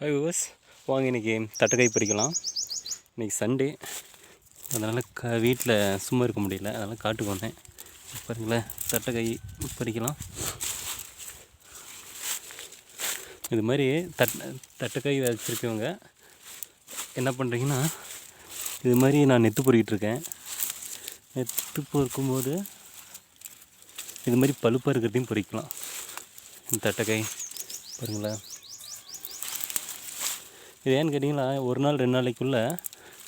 Hi விவஸ் வாங்க இன்றைக்கி தட்டைக்காய் பறிக்கலாம் இன்றைக்கி சண்டே அதனால் க வீட்டில் சும்மா இருக்க முடியல. அதனால் காட்டுக்கு வந்தேன். பாருங்களேன் தட்டைக்காய் பறிக்கலாம் இது மாதிரி தட் தட்டைக்காய் வச்சுருக்கவங்க என்ன பண்ணுறீங்கன்னா இது மாதிரி நான் நெத்து பொறிக்கிட்டு இருக்கேன். நெத்து பொறுக்கும்போது இது மாதிரி பழுப்பாக இருக்கிறதையும் பொறிக்கலாம். தட்டைக்காய் பாருங்களேன். இது ஏன்னு கேட்டிங்கன்னா ஒரு நாள் ரெண்டு நாளைக்குள்ளே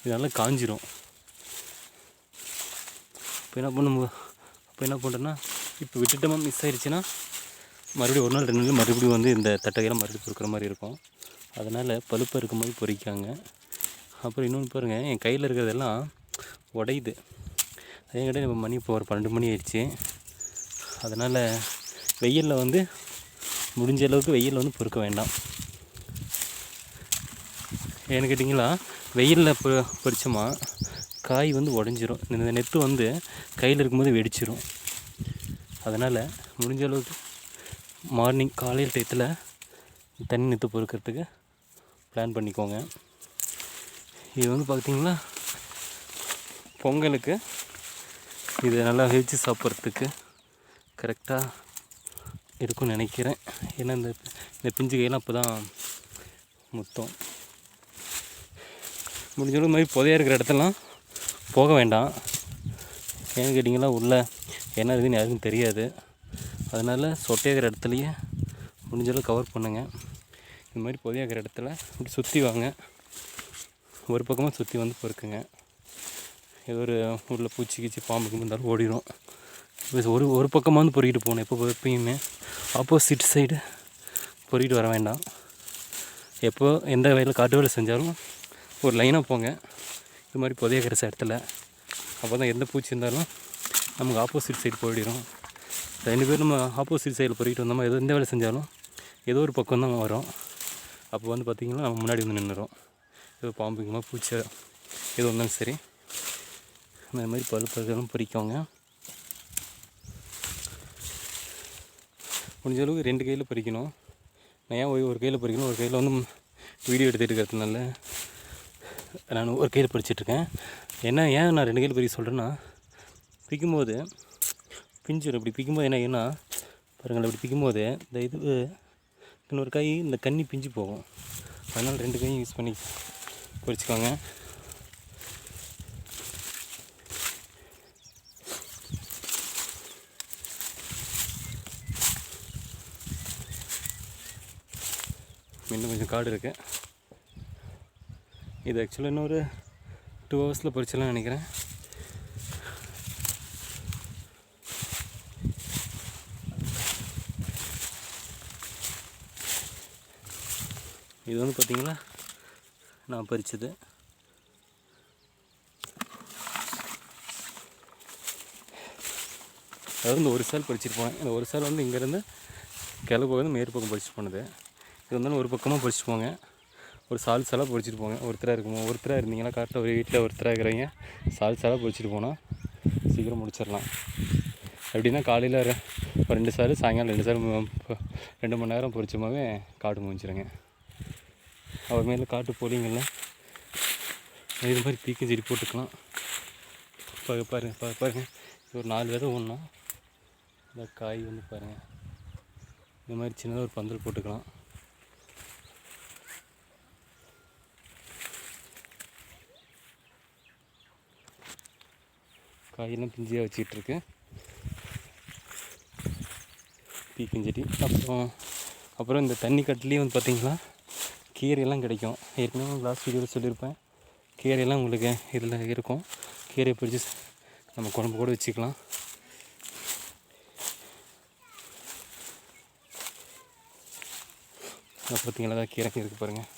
இது நல்லா காஞ்சிரும். இப்போ என்ன பண்ணும் இப்போ என்ன பண்ணுறேன்னா இப்போ விட்டுட்டோமா மிஸ் ஆயிடுச்சுன்னா மறுபடியும் ஒரு நாள் ரெண்டு நாள் மறுபடியும் வந்து இந்த தட்டைக்கையில் மறுபடியும் பொறுக்கிற மாதிரி இருக்கும். அதனால் பழுப்பாக இருக்கும் போது பொறிக்காங்க. அப்புறம் இன்னொன்று பாருங்கள் என் கையில் இருக்கிறதெல்லாம் உடையுது. அதே கிட்ட இப்போ மணி இப்போ ஒரு பன்னெண்டு மணி ஆயிடுச்சு. அதனால் வெயிலில் வந்து முடிஞ்ச அளவுக்கு வெயிலில் வந்து பொறுக்க வேண்டாம். ஏன்னு கேட்டிங்களா? வெயிலில் பொ பொரிச்சோமா காய் வந்து உடஞ்சிரும். இந்த நெத்து வந்து கையில் இருக்கும்போது வெடிச்சிரும். அதனால் முடிஞ்ச அளவுக்கு மார்னிங் காலையில் டயத்தில் தண்ணி நெத்து பொறுக்கிறதுக்கு பிளான் பண்ணிக்கோங்க. இது வந்து பார்த்திங்களா பொங்கலுக்கு இதை நல்லா வச்சு சாப்பிட்றதுக்கு கரெக்டாக இருக்கும்னு நினைக்கிறேன். ஏன்னா இந்த இந்த பிஞ்சு கையெல்லாம் அப்போ தான் முத்தம். முடிஞ்ச அளவு மாதிரி புதையா இருக்கிற இடத்தெல்லாம் போக வேண்டாம். ஏன்னு கேட்டிங்கன்னா உள்ளே என்ன இருக்குதுன்னு யாருக்கும் தெரியாது. அதனால் சொட்டையாகிற இடத்துலையே முடிஞ்சளவு கவர் பண்ணுங்கள் இந்த மாதிரி புதையாகிற இடத்துல இப்படி சுற்றி வாங்க. ஒரு பக்கமாக சுற்றி வந்து பொறுக்குங்க. ஏதோ ஒரு உள்ள பூச்சி கீச்சி பாம்புக்கு இருந்தாலும் ஓடிடும் இப்போ ஒரு ஒரு பக்கமாக வந்து பொறுக்கிட்டு போகணும் எப்போ எப்பயுமே. ஆப்போசிட் சைடு பொறுக்கிட்டு வர வேண்டாம். எப்போ எந்த வயலில் காட்டு வேலை செஞ்சாலும் ஒரு லைனாக போங்க. இது மாதிரி புதைய கிடச்ச இடத்துல. அப்போ தான் எந்த பூச்சி இருந்தாலும் நமக்கு ஆப்போசிட் சைடு போயிடும். ரெண்டு பேர் நம்ம ஆப்போசிட் சைடில் பொறிக்கிட்டு வந்தோமா எதோ எந்த வேலை செஞ்சாலும் ஏதோ ஒரு பக்கம் தான் வரும். அப்போ வந்து பார்த்திங்கன்னா நம்ம முன்னாடி வந்து நின்றுடும் ஏதோ பாம்புக்குமா பூச்சி எது வந்தாலும் சரி. இந்த மாதிரி பழுப்பதெல்லாம் பொறிக்கோங்க. முடிஞ்ச அளவுக்கு ரெண்டு கையில் பறிக்கணும். நான் ஏன் ஒரு கையில் பறிக்கணும்? ஒரு கையில் வந்து வீடியோ எடுத்துகிட்டு இருக்கிறதுனால. நான் ஒரு கையில் படிச்சிட்ருக்கேன். என்ன ஏன் நான் ரெண்டு கையில் பறிக்க சொல்கிறேன்னா பிக்கும்போது பிஞ்சு இப்படி பிக்கும்போது என்ன ஏன்னா பாருங்கள் இப்படி பிக்கும்போது இந்த இது இன்னொரு கை இந்த கண்ணி பிஞ்சு போகும். அதனால் ரெண்டு கையும் யூஸ் பண்ணி பொறிச்சிக்கோங்க இன்னும் கொஞ்சம் காடு இருக்குது இது ஆக்சுவலாக இன்னொரு டூ ஹவர்ஸில் பறிச்சலாம் நினைக்கிறேன். இது வந்து பார்த்திங்களா நான் பறித்தது அதாவது இந்த ஒரு சால் பறிச்சிருப்போம் இந்த ஒரு சால் வந்து இங்கேருந்து கிளப்பு வந்து மேற்பக்கம் பறிச்சு போனது. இது வந்தாலும் ஒரு பக்கமாக பறிச்சு போங்க. ஒரு சால் சாலாக பொறிச்சிட்டு போங்க. ஒருத்தராக இருக்குமோ? ஒருத்தராக இருந்தீங்கன்னா கரெக்டாக ஒரு வீட்டில் ஒருத்தராக இருக்கிறீங்க. சால் சாலாக பொறிச்சிட்டு போனால் சீக்கிரம் முடிச்சிடலாம். எப்படின்னா காலையில் ஒரு ரெண்டு சாரு சாயங்காலம் ரெண்டு சால் ரெண்டு மணி நேரம் பொறிச்சமாகவே காட்டு முடிஞ்சிருங்க அப்புறமேல காட்டு போலிங்கள்ல இது மாதிரி பீக்கும் செடி போட்டுக்கலாம். பாருங்க பாருங்க. ஒரு நாலு விதை ஒன்றா இந்த காய் வந்து பாருங்கள் இந்த மாதிரி சின்னதாக ஒரு பந்தல் போட்டுக்கலாம். காயெல்லாம் பிஞ்சியாக வச்சிட்ருக்கு பிஞ்சட்டி. அப்புறம் அப்புறம் இந்த தண்ணி கட்டிலையும் வந்து பார்த்திங்கன்னா கீரையெல்லாம் கிடைக்கும். ஏற்கனவே லாஸ்ட் வீடியோவில் சொல்லியிருப்பேன். கீரையெல்லாம் உங்களுக்கு இதில் இருக்கும். கீரையை பிடிச்சி நம்ம குழம்பு கூட வச்சுக்கலாம். பார்த்தீங்களா கீரை இருக்குது பாருங்கள்